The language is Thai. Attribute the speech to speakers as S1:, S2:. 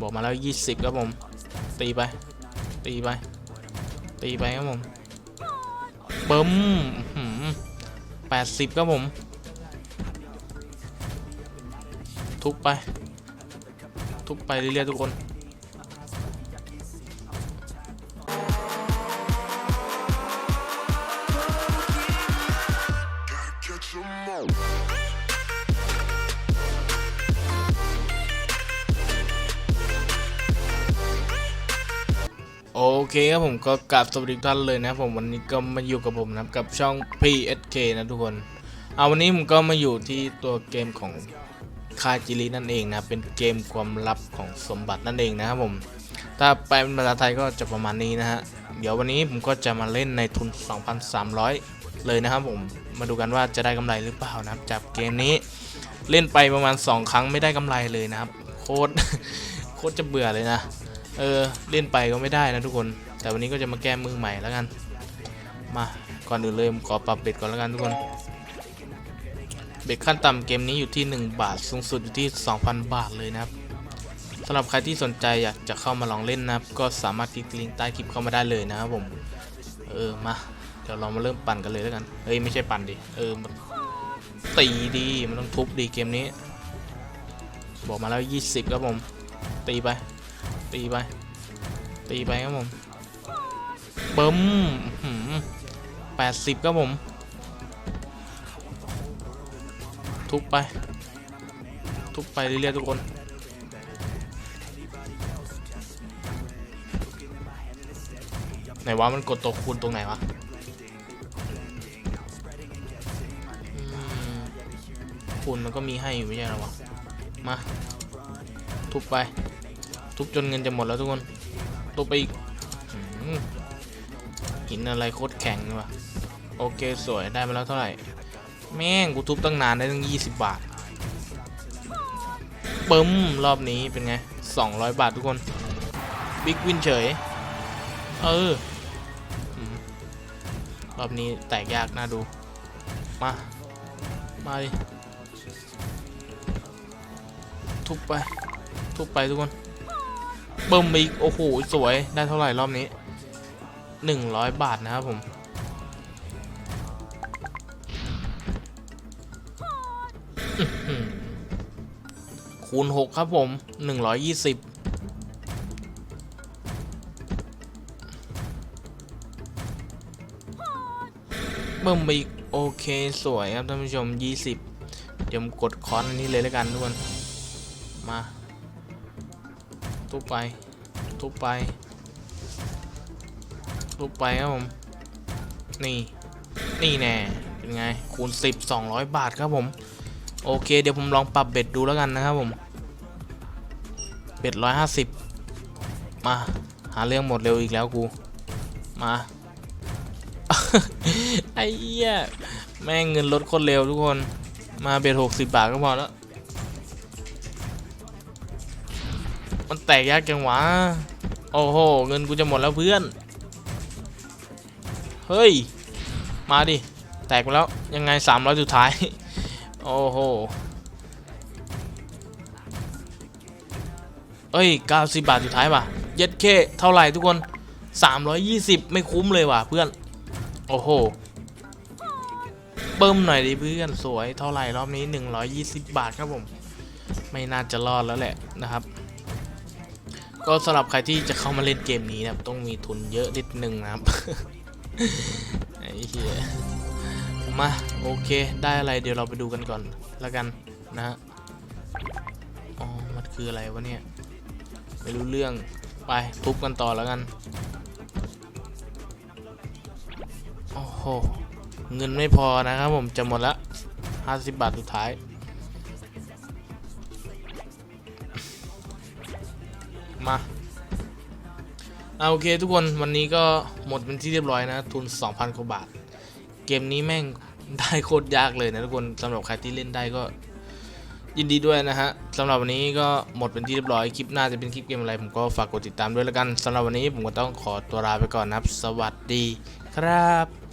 S1: บอกมาแล้ว 20 ครับผม ตีไป ตีไป ตีไปครับผมเบิ้มแปดสิบครับผม ทุบไป ทุบไปเรื่อยๆทุกคน โอเคครับผมก็กราบสวัสดีท่านเลยนะผมวันนี้ก็มาอยู่กับผมนะครับกับช่อง PSK นะทุกคนเอาวันนี้ผมก็มาอยู่ที่ตัวเกมของคาจิรินั่นเองนะเป็นเกมความลับของสมบัตินั่นเองนะครับผม ถ้าแปลเป็นภาษาไทยก็จะประมาณนี้นะฮะเดี๋ยววันนี้ผมก็จะมาเล่นในทุน 2,300 เลยนะครับผมมาดูกันว่าจะได้กำไรหรือเปล่านะครับจากเกมนี้เล่นไปประมาณ 2 ครั้งไม่ได้กำไรเลยนะครับโคตรโคตรจะเบื่อเลยนะ เออเล่นไปก็ไม่ได้นะทุกคน แต่วันนี้ก็จะมาแก้มือใหม่แล้วกัน มาก่อนอื่นเลยขอปรับเบ็ดก่อนแล้วกันทุกคน เบ็ดขั้นต่ำเกมนี้อยู่ที่ 1 บาท สูงสุดอยู่ที่ 2,000 บาทเลยนะครับสำหรับใครที่สนใจอยากจะเข้ามาลองเล่นนะครับ ก็สามารถคลิกลิงก์ใต้คลิปเข้ามาได้เลยนะครับผม เออมาเดี๋ยวเรามาเริ่มปั่นกันเลยแล้วกัน เอ้ยไม่ใช่ปั่นดิ เออมันตีดีมันต้องทุบดีเกมนี้ บอกมาแล้ว 20ครับผม ตีไป ตีไป ตีไปครับผมเบิ้มแปดสิบครับผม ทุบไป ทุบไปเรื่อยๆทุกคน ไหนวะมันกดตัวคูณตรงไหนวะคูณมันก็มีให้อยู่ไม่ใช่หรอวะ มา ทุบไป ทุบจนเงินจะหมดแล้วทุกคนทุบไปอีกหินอะไรโคตรแข็งเลยวะโอเคสวยได้มาแล้วเท่าไหร่ แม่งกูทุบตั้งนานได้ตั้ง 20 บาทปึ้มรอบนี้เป็นไง 200 บาททุกคน บิ๊กวินเฉย เออ รอบนี้แตกยากน่าดู มา มาดิทุบไป ทุบไปทุกคน เบิ่มอีกโอ้โหสวยได้เท่าไหร่รอบนี้100บาทนะครับผมคูณ6ครับผม120เบิ่มอีกโอเคสวยครับท่านผู้ชม20เดี๋ยวผมกดคอนอันนี้เลยแล้วกันทุกคนมา ทุบไป ทุบไป ทุบไปครับผม นี่ นี่แน่ เป็นไง คูณ 10 200 บาทครับผม โอเค เดี๋ยวผมลองปรับเบ็ดดูแล้วกันนะครับผม เบ็ด 150 มา หาเรื่องหมดเร็วอีกแล้วกู มา ไอ้เหี้ย แม่งเงินลดคนเร็วทุกคน มาเบ็ด 60 บาทก็พอแล้ว มันแตกยากจังหวะ โอ้โห เงินกูจะหมดแล้วเพื่อน เฮ้ย มาดิ แตกไปแล้ว ยังไงสามร้อยสุดท้าย โอ้โห เอ้ยเก้าสิบบาทสุดท้ายป่ะ เย็ดเคเท่าไหร่ทุกคนสามร้อยยี่สิบไม่คุ้มเลยว่ะเพื่อน โอ้โหเบิ่มหน่อยดิเพื่อนสวยเท่าไหร่รอบนี้หนึ่งร้อยยี่สิบบาทครับผม ไม่น่าจะรอดแล้วแหละนะครับ ก็สำหรับใครที่จะเข้ามาเล่นเกมนี้นะครับต้องมีทุนเยอะนิดนึงนะครับไอ้เหี้ยมาโอเคได้อะไรเดี๋ยวเราไปดูกันก่อนแล้วกันนะฮะอ๋อมันคืออะไรวะเนี่ยไม่รู้เรื่องไปทุบกันต่อแล้วกันโอ้โหเงินไม่พอนะครับผมจะหมดละ50 บาทสุดท้าย มาเอาโอเคทุกคนวันนี้ก็หมดเป็นที่เรียบร้อยนะ ทุน 2,000กว่าบาท เกมนี้แม่งได้โคตรยากเลยนะทุกคนสำหรับใครที่เล่นได้ก็ยินดีด้วยนะฮะสำหรับวันนี้ก็หมดเป็นที่เรียบร้อยคลิปหน้าจะเป็นคลิปเกมอะไร ผมก็ฝากกดติดตามด้วยแล้วกันสำหรับวันนี้ผมก็ต้องขอตัวลาไปก่อนนะครับ สวัสดีครับ